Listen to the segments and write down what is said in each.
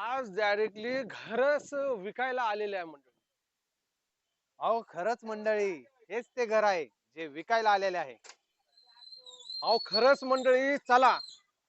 आज डायरेक्टली घरच विकायला आलेले आहे मंडळी. अहो खरंच मंडळी हेच ते घर आहे जे विकायला आलेले आहे. अहो खरंच मंडळी चला.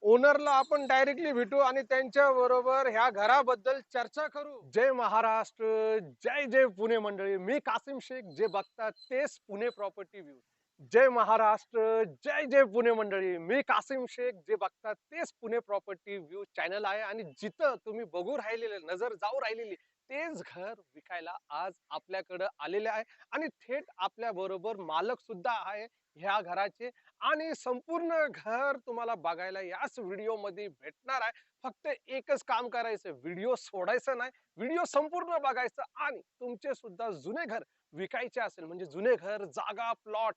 ओनरला आपण डायरेक्टली भेटू आणि त्यांच्या बरोबर ह्या घराबद्दल चर्चा करू. जय महाराष्ट्र जय जय पुणे मंडळी. मी कासिम शेख जे बघतात तेच पुणे प्रॉपर्टी व्ह्यू जय महाराष्ट्र जय जय पुणे मंडळी. मी कासिम शेख जे बघतात तेच पुणे प्रॉपर्टी व्ह्यू चॅनल आहे आणि जिथं तुम्ही बघू राहिलेले नजर जाऊ राहिलेली तेच घर विकायला आज आपल्याकडं आलेले आहे आणि थेट आपल्या बरोबर मालक सुद्धा आहे ह्या घराचे आणि संपूर्ण घर तुम्हाला बघायला याच व्हिडिओमध्ये भेटणार आहे. फक्त एकच काम करायचं व्हिडिओ सोडायचं नाही व्हिडिओ संपूर्ण बघायचं आणि तुमचे सुद्धा जुने घर विकायचे असेल म्हणजे जुने घर जागा प्लॉट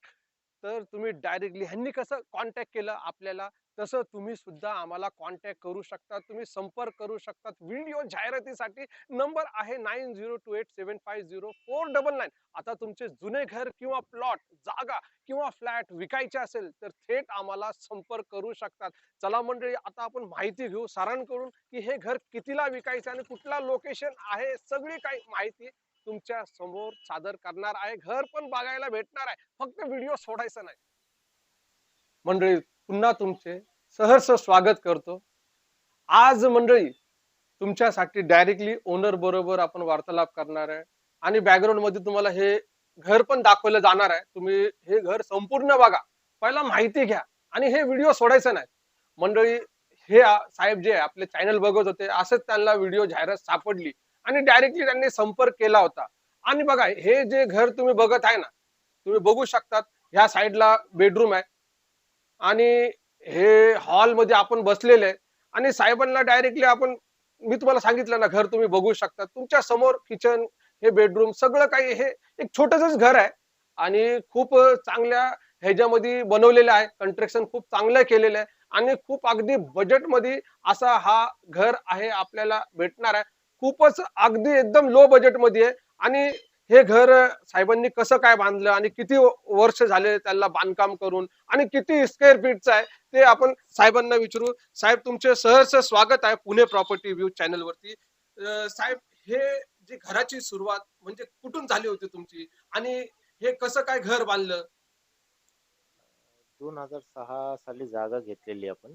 तर तुम्ही डायरेक्टली ह्यांनी कसं कॉन्टॅक्ट केलं आपल्याला तसं तुम्ही सुद्धा आम्हाला कॉन्टॅक्ट करू शकता. तुम्ही संपर्क करू शकता. व्हिडिओ जाहिरातीसाठी नंबर आहे nine zero two eight seven five zero four double nine. आता तुमचे जुने घर किंवा प्लॉट जागा किंवा फ्लॅट विकायचे असेल तर थेट आम्हाला संपर्क करू शकतात. चला मंडळी आता आपण माहिती घेऊ. सरांकडून की हे घर कितीला विकायचं आणि कुठला लोकेशन आहे सगळी काही माहिती तुमच्यासमोर सादर करणार आहे घर पण बघायला भेटणार आहे. फक्त व्हिडिओ सोडायचा नाही. मंडळी पुन्हा तुमचे सहर्ष स्वागत करतो. आज मंडळी तुमच्यासाठी डायरेक्टली ओनर बरोबर आपण वार्तालाप करणार आहे. आणि बॅकग्राऊंडमध्ये तुम्हाला हे घर पण दाखवलं जाणार आहे. तुम्ही हे घर संपूर्ण बघा. पहिला माहिती घ्या. आणि हे व्हिडिओ सोडायचं नाही. मंडळी हे साहेब जे आपले चॅनल बघत होते असंच त्यांना व्हिडिओ जाहिरात सापडली. आणि डायरेक्टली त्यांनी संपर्क केला होता. आणि बघा हे जे घर तुम्ही बघत आहे ना तुम्ही बघू शकतात ह्या साईडला बेडरूम आहे. आणि हे हॉलमध्ये आपण बसलेले आहे. आणि साहेबांना डायरेक्टली आपण मी तुम्हाला सांगितलं ना घर तुम्ही बघू शकता तुमच्यासमोर किचन हे बेडरूम सगळं काही हे एक छोटस घर आहे. आणि खूप चांगल्या ह्याच्यामध्ये बनवलेलं आहे. कंस्ट्रक्शन खूप चांगलं केलेलं आहे. आणि खूप अगदी बजेटमध्ये असा हा घर आहे आपल्याला भेटणार आहे. खूपच अगदी एकदम लो बजेटमध्ये आहे. आणि हे घर साहेबांनी कसं काय बांधलं आणि किती वर्ष झाले त्याला बांधकाम करून आणि किती स्क्वेअर फीटचं आहे ते आपण साहेबांना विचारू. साहेब तुमचे सहर्ष स्वागत आहे पुणे प्रॉपर्टी व्ह्यू चॅनल वरती. अं, साहेब हे जी घराची सुरुवात म्हणजे कुठून झाली होती तुमची? आणि हे कसं काय घर बांधलं? दोन हजार सहा साली जागा घेतलेली आपण.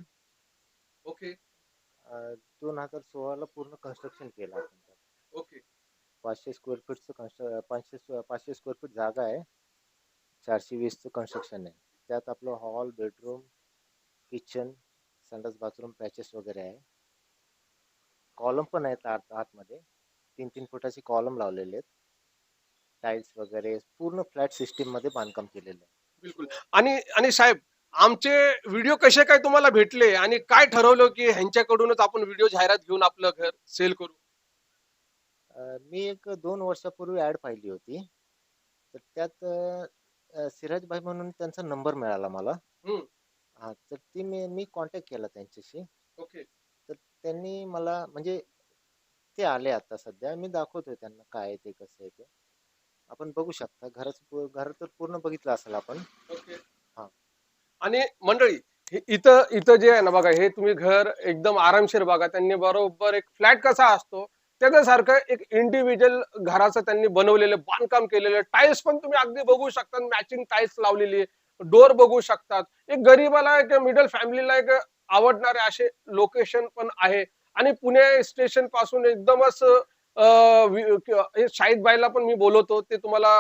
ओके. दोन हजार सोळाला पूर्ण कन्स्ट्रक्शन केलं आपण. ओके. पाचशे स्क्वेअर फीटचं कन्स्ट्र पाचशे पाचशे स्क्वेअर फीट जागा आहे. चारशे वीसचं कन्स्ट्रक्शन आहे. त्यात आपलं हॉल बेडरूम किचन संडास बाथरूम पॅचेस वगैरे आहे. कॉलम पण आहेत आत आतमध्ये. तीन तीन फुटाचे कॉलम लावलेले आहेत. टाईल्स वगैरे पूर्ण फ्लॅट सिस्टीममध्ये बांधकाम केलेलं आहे. बिलकुल. आणि आणि साहेब आमचे व्हिडिओ कसे काय तुम्हाला भेटले आणि काय ठरवलं की ह्यांच्याकडूनच आपण व्हिडिओ जाहिरात घेऊन आपलं घर सेल करू? अ, मी एक दोन वर्षापूर्वी ऍड पाहिली होती. तर त्यात अ, सिराज भाई म्हणून त्यांचा नंबर मिळाला मला. हम्म. हा तर ती मी मी कॉन्टॅक्ट केला त्यांच्याशी. ओके. तर त्यांनी मला म्हणजे ते आले आता सध्या. मी दाखवतोय त्यांना काय आहे ते कसं आहे ते. आपण बघू शकता. घराचं पू- घर तर पूर्ण बघितलं असेल आपण. ओके. आणि मंडळी हे इथं इथं जे आहे ना बघा हे तुम्ही घर एकदम आरामशीर बघा. त्यांनी बरोबर एक फ्लॅट कसा असतो त्याच्यासारखं एक इंडिव्हिज्युअल घराचं त्यांनी बनवलेलं बांधकाम केलेलं टाईल्स पण तुम्ही अगदी बघू शकता. मॅचिंग टाईल्स लावलेली डोर बघू शकतात. एक गरीबाला एक मिडल फॅमिलीला एक आवडणारे असे लोकेशन पण आहे. आणि पुणे स्टेशनपासून एकदमच हे शाहीद बाईला पण मी बोलवतो ते तुम्हाला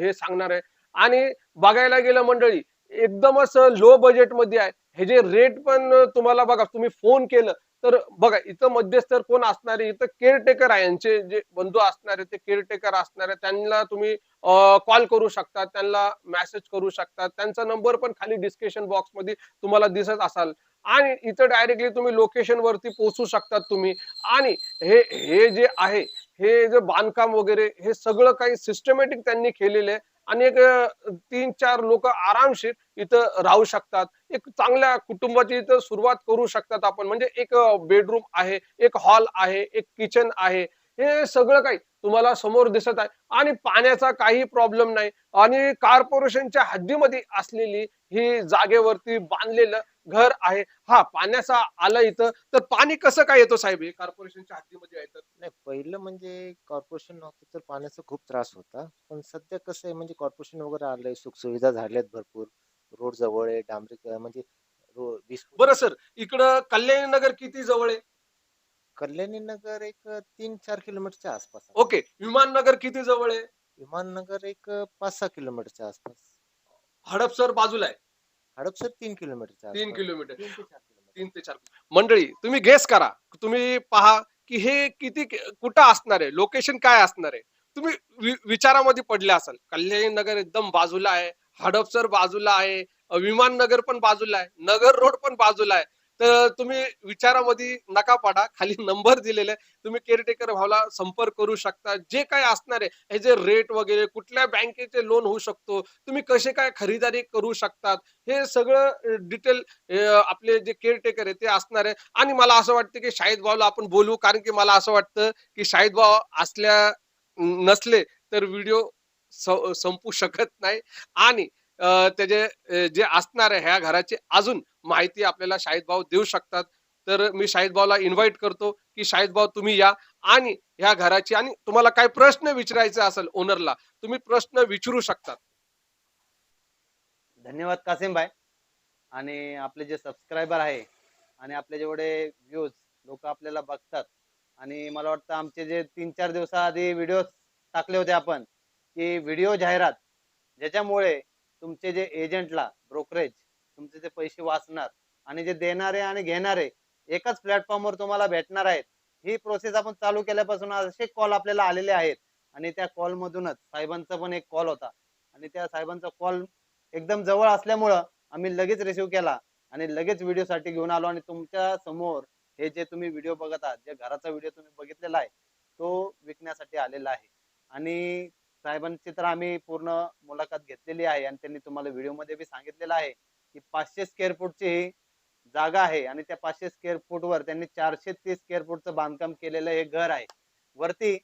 हे सांगणार आहे. आणि बघायला गेलं मंडळी एकदमच लो बजेटमध्ये आहे. हे जे रेट पण तुम्हाला बघा तुम्ही फोन केलं तर बघा इथं मध्यस्तर कोण असणारे इथं केअरटेकर आहे. यांचे जे बंधू असणारे ते केअरटेकर असणारे त्यांना तुम्ही कॉल करू शकता त्यांना मेसेज करू शकता. त्यांचा नंबर पण खाली डिस्क्रिप्शन बॉक्समध्ये तुम्हाला दिसत असाल. आणि इथं डायरेक्टली तुम्ही लोकेशन वरती पोहोचू शकतात तुम्ही. आणि हे हे जे आहे हे जे बांधकाम वगैरे हे सगळं काही सिस्टमॅटिक त्यांनी केलेलं आहे. आणि एक तीन चार लोक आरामशीर इथं राहू शकतात. एक चांगल्या कुटुंबाची इथं सुरुवात करू शकतात आपण. म्हणजे एक बेडरूम आहे एक हॉल आहे एक किचन आहे. हे सगळं काही तुम्हाला समोर दिसत आहे. आणि पाण्याचा काही प्रॉब्लेम नाही. आणि कॉर्पोरेशनच्या हद्दीमध्ये असलेली ही जागेवरती बांधलेलं घर आहे. हा पाण्याचा आलं इथं. तर पाणी कसं काय येतो साहेब? हे कॉर्पोरेशनच्या हद्दीमध्ये आहे तर. नाही पहिलं म्हणजे कॉर्पोरेशन नव्हतं तर पाण्याचा खूप त्रास होता. पण सध्या कसं आहे म्हणजे कॉर्पोरेशन वगैरे आलंय सुखसुविधा झाल्यात भरपूर. रोड जवळ आहे डांबरी म्हणजे रो- वीस फूट- बरं सर इकडं कल्याणी नगर किती जवळ आहे? कल्याणी नगर एक तीन चार किलोमीटरच्या आसपास आहे. ओके विमान नगर किती जवळ आहे? विमाननगर एक पाच सहा किलोमीटरच्या आसपास. हडपसर बाजूला आहे. हडपसर तीन किलोमीटरच्या तीन. किलोमीटर. तीन ते चार किलोमीटर. तीन ते चार मंडळी तुम्ही गेस करा. तुम्ही पहा की हे किती कुठं असणार आहे? लोकेशन काय असणार आहे? तुम्ही विचारामध्ये पडले असाल. कल्याणी नगर एकदम बाजूला आहे. हडपसर बाजूला आहे. विमान नगर पण बाजूला आहे. नगर रोड पण बाजूला आहे. तर तुम्ही विचारामध्ये नका पडा. खाली नंबर दिलेले आहे. तुम्ही केअरटेकर भावला संपर्क करू शकता. जे काय असणार आहे हे जे रेट वगैरे कुठल्या बँकेचे लोन होऊ शकतो तुम्ही कसे काय खरीदारी करू शकतात हे सगळं डिटेल आपले जे केअरटेकर आहे ते असणार आहे. आणि मला असं वाटतं की शाहिद भाऊला आपण बोलू कारण की मला असं वाटतं की शाहिद भाऊ असल्या नसले तर व्हिडिओ संपू शकत नाही. आणि त्याचे जे असणार आहे ह्या घराचे अजून माहिती आपल्याला शाहिद भाऊ देऊ शकतात. तर मी शाहिद भाऊला इन्व्हाइट करतो की शाहिद भाऊ तुम्ही या आणि ह्या घराची आणि तुम्हाला काय प्रश्न विचारायचा असेल ओनरला तुम्ही प्रश्न विचारू शकतात. धन्यवाद कासिम भाई. आणि आपले जे सबस्क्रायबर आहे आणि आपले जेवढे व्ह्यूज लोक आपल्याला बघतात आणि मला वाटतं आमचे जे तीन चार दिवसाआधी व्हिडिओ टाकले होते आपण की व्हिडिओ जाहिरात ज्याच्यामुळे तुमचे जे एजंटला ब्रोकरेज तुमचे जे पैसे वाचणार आणि जे देणारे आणि घेणारे एकाच प्लॅटफॉर्मवर तुम्हाला भेटणार आहेत. ही प्रोसेस आपण चालू केल्यापासून असे कॉल आपल्याला आलेले आहेत. आणि त्या कॉलमधूनच साहेबांचा पण एक कॉल होता. आणि त्या साहेबांचा कॉल एकदम जवळ असल्यामुळं आम्ही लगेच रिसिव्ह केला आणि लगेच व्हिडिओसाठी घेऊन आलो आणि तुमच्यासमोर हे जे तुम्ही व्हिडिओ बघत आहात जे घराचा व्हिडिओ तुम्ही बघितलेला आहे तो विकण्यासाठी आलेला आहे. आणि साहेबांची तर आम्ही पूर्ण मुलाखत घेतलेली आहे आणि त्यांनी तुम्हाला व्हिडिओमध्ये बी सांगितलेलं आहे. की पाचशे स्क्वेअर फूटची ही जागा आहे आणि त्या पाचशे स्क्वेअर फूटवर त्यांनी चारशे तीस स्क्वेअर फूटचं बांधकाम केलेलं हे घर आहे. वरती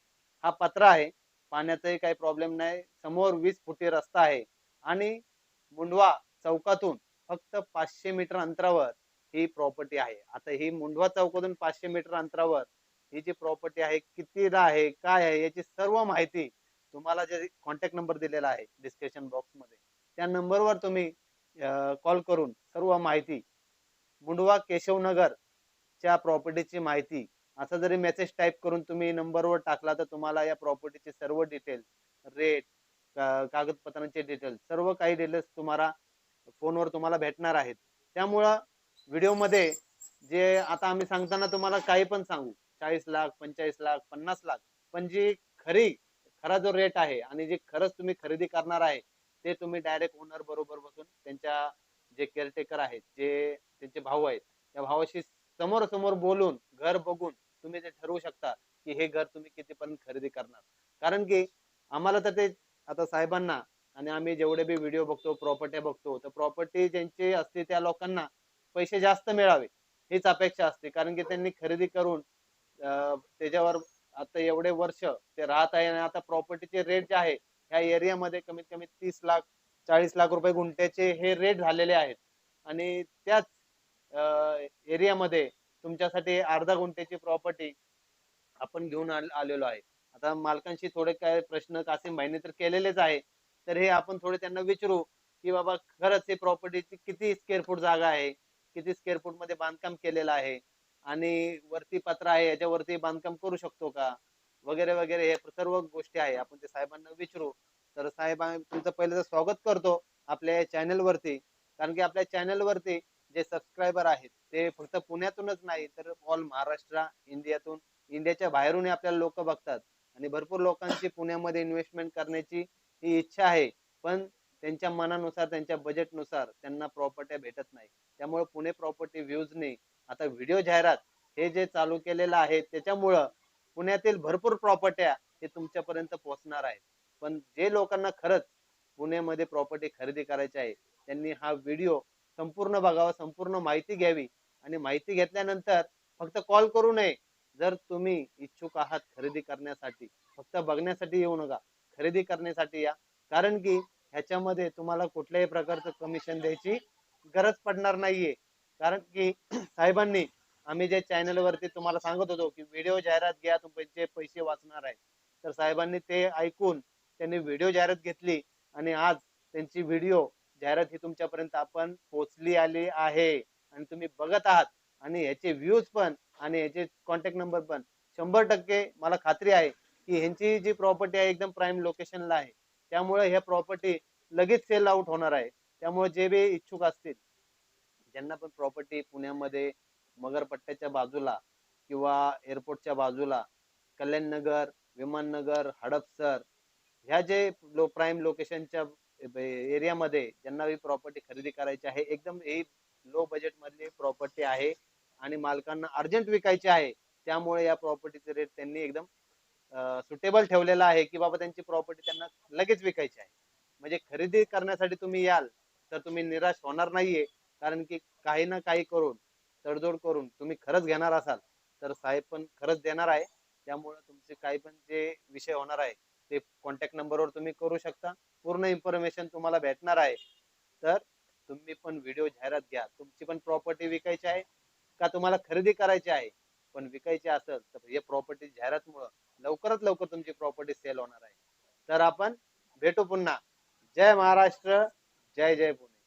हा पत्रा आहे. पाण्याचाही काही प्रॉब्लेम नाही. समोर वीस फुटी रस्ता आहे. आणि मुंडवा चौकातून फक्त पाचशे मीटर अंतरावर ही प्रॉपर्टी आहे. आता ही मुंडवा चौकातून पाचशे मीटर अंतरावर ही जी प्रॉपर्टी आहे कितीला आहे काय आहे याची सर्व माहिती तुम्हाला जे कॉन्टॅक्ट नंबर दिलेला आहे डिस्क्रिप्शन बॉक्समध्ये त्या नंबरवर तुम्ही कॉल करून सर्व माहिती. मुंडवा केशवनगर च्या प्रॉपर्टीची माहिती. असा जरी मेसेज टाईप करून तुम्ही नंबरवर टाकला तर तुम्हाला या प्रॉपर्टीचे सर्व डिटेल्स रेट कागदपत्रांचे डिटेल्स सर्व काही डिटेल्स तुम्हाला फोनवर तुम्हाला भेटणार आहेत. त्यामुळं व्हिडिओमध्ये जे आता आम्ही सांगताना तुम्हाला काही पण सांगू चाळीस लाख पंचेचाळीस लाख पन्नास लाख पण जी खरी खरा जो रेट आहे आणि जे खरंच तुम्ही खरेदी करणार आहे ते तुम्ही डायरेक्ट ओनर बरोबर बसून त्यांच्या जे केअरटेकर आहेत जे त्यांचे भाऊ आहेत त्या भावाशी समोर समोर बोलून घर बघून तुम्ही ते ठरवू शकता की हे घर तुम्ही कितीपर्यंत खरेदी करणार. कारण की आम्हाला तर ते आता साहेबांना आणि आम्ही जेवढे बी व्हिडिओ बघतो प्रॉपर्टी बघतो तर प्रॉपर्टी ज्यांची असते त्या लोकांना पैसे जास्त मिळावे हीच अपेक्षा असते. कारण की त्यांनी खरेदी करून त्याच्यावर आता एवढे वर्ष ते राहत आहे आणि आता प्रॉपर्टीचे रेट जे आहे ह्या एरियामध्ये कमीत कमी तीस लाख चाळीस लाख रुपये गुंठ्याचे हे रेट झालेले आहेत. आणि त्याच एरियामध्ये तुमच्यासाठी अर्धा गुंठ्याची प्रॉपर्टी आपण घेऊन आलेलो आहे. आता मालकांशी थोडे काय प्रश्न कासिम भाईने तर केलेलेच आहे. तर हे आपण थोडे त्यांना विचारू की बाबा खरंच हे प्रॉपर्टीची किती स्क्वेअर फूट जागा आहे? किती स्क्वेअर फूटमध्ये बांधकाम केलेलं आहे? आणि वरती पत्र आहे याच्यावरती बांधकाम करू शकतो का? वगैरे वगैरे हे सर्व गोष्टी आहे. आपण ते साहेबांना विचारू. तर साहेब आम्ही तुमचं पहिलं तर स्वागत करतो आपल्या चॅनल वरती कारण की आपल्या चॅनल वरती जे सबस्क्रायबर आहेत ते फक्त पुण्यातूनच नाही तर ऑल महाराष्ट्र इंडियातून इंडियाच्या बाहेरूनही आपल्याला लोक बघतात. आणि भरपूर लोकांची पुण्यामध्ये इन्व्हेस्टमेंट करण्याची ही इच्छा आहे. पण त्यांच्या मनानुसार त्यांच्या बजेटनुसार त्यांना प्रॉपर्ट्या भेटत नाही. त्यामुळे पुणे प्रॉपर्टी व्ह्यूजने आता व्हिडिओ जाहिरात हे जे चालू केलेलं आहे त्याच्यामुळं पुण्यातील भरपूर प्रॉपर्ट्या हे तुमच्यापर्यंत पोहोचणार आहेत. पण जे लोकांना खरंच पुण्यामध्ये प्रॉपर्टी खरेदी करायची आहे त्यांनी हा व्हिडिओ संपूर्ण बघावा संपूर्ण माहिती घ्यावी. आणि माहिती घेतल्यानंतर फक्त कॉल करू नये. जर तुम्ही इच्छुक आहात खरेदी करण्यासाठी फक्त बघण्यासाठी येऊ नका. खरेदी करण्यासाठी या. कारण की ह्याच्यामध्ये तुम्हाला कुठल्याही प्रकारचं कमिशन द्यायची गरज पडणार नाहीये. कारण की साहेबांनी आम्ही जे चॅनल वरती तुम्हाला सांगत होतो की व्हिडिओ जाहिरात घ्या तुमचे पैसे वाचणार आहे. तर साहेबांनी ते ऐकून त्यांनी व्हिडिओ जाहिरात घेतली आणि आज त्यांची व्हिडिओ जाहिरात ही तुमच्यापर्यंत आपण पोहोचली आली आहे. आणि तुम्ही बघत आहात आणि ह्याचे व्ह्यूज पण आणि ह्याचे कॉन्टॅक्ट नंबर पण शंभर टक्के मला खात्री आहे की ह्यांची जी प्रॉपर्टी आहे एकदम प्राईम लोकेशनला आहे. त्यामुळे ह्या प्रॉपर्टी लगेच सेल आउट होणार आहे. त्यामुळे जे बी इच्छुक असतील ज्यांना पण प्रॉपर्टी पुण्यामध्ये मगरपट्ट्याच्या बाजूला किंवा एअरपोर्टच्या बाजूला कल्याणनगर विमाननगर हडपसर ह्या जे लो प्राईम लोकेशनच्या एरियामध्ये ज्यांना ही प्रॉपर्टी खरेदी करायची आहे एकदम ही लो बजेट मधली प्रॉपर्टी आहे आणि मालकांना अर्जंट विकायची आहे त्यामुळे या प्रॉपर्टीचे रेट त्यांनी एकदम सुटेबल ठेवलेला आहे की बाबा त्यांची प्रॉपर्टी त्यांना लगेच विकायची आहे. म्हणजे खरेदी करण्यासाठी तुम्ही याल तर तुम्ही निराश होणार नाहीये कारण की काही ना काही करून तडजोड करून तुम्ही खरंच घेणार असाल तर साहेब पण खरंच देणार आहे. त्यामुळे तुमचे काही पण जे विषय होणार आहे ते कॉन्टॅक्ट नंबरवर तुम्ही करू शकता. पूर्ण इन्फॉर्मेशन तुम्हाला भेटणार आहे. तर तुम्ही पण व्हिडिओ जाहिरात घ्या. तुमची पण प्रॉपर्टी विकायची आहे का तुम्हाला खरेदी करायची आहे? पण विकायची असेल तर हे प्रॉपर्टी जाहिरातमुळं लवकरात लवकर तुमची प्रॉपर्टी सेल होणार आहे. तर आपण भेटू पुन्हा. जय महाराष्ट्र जय जय पुणे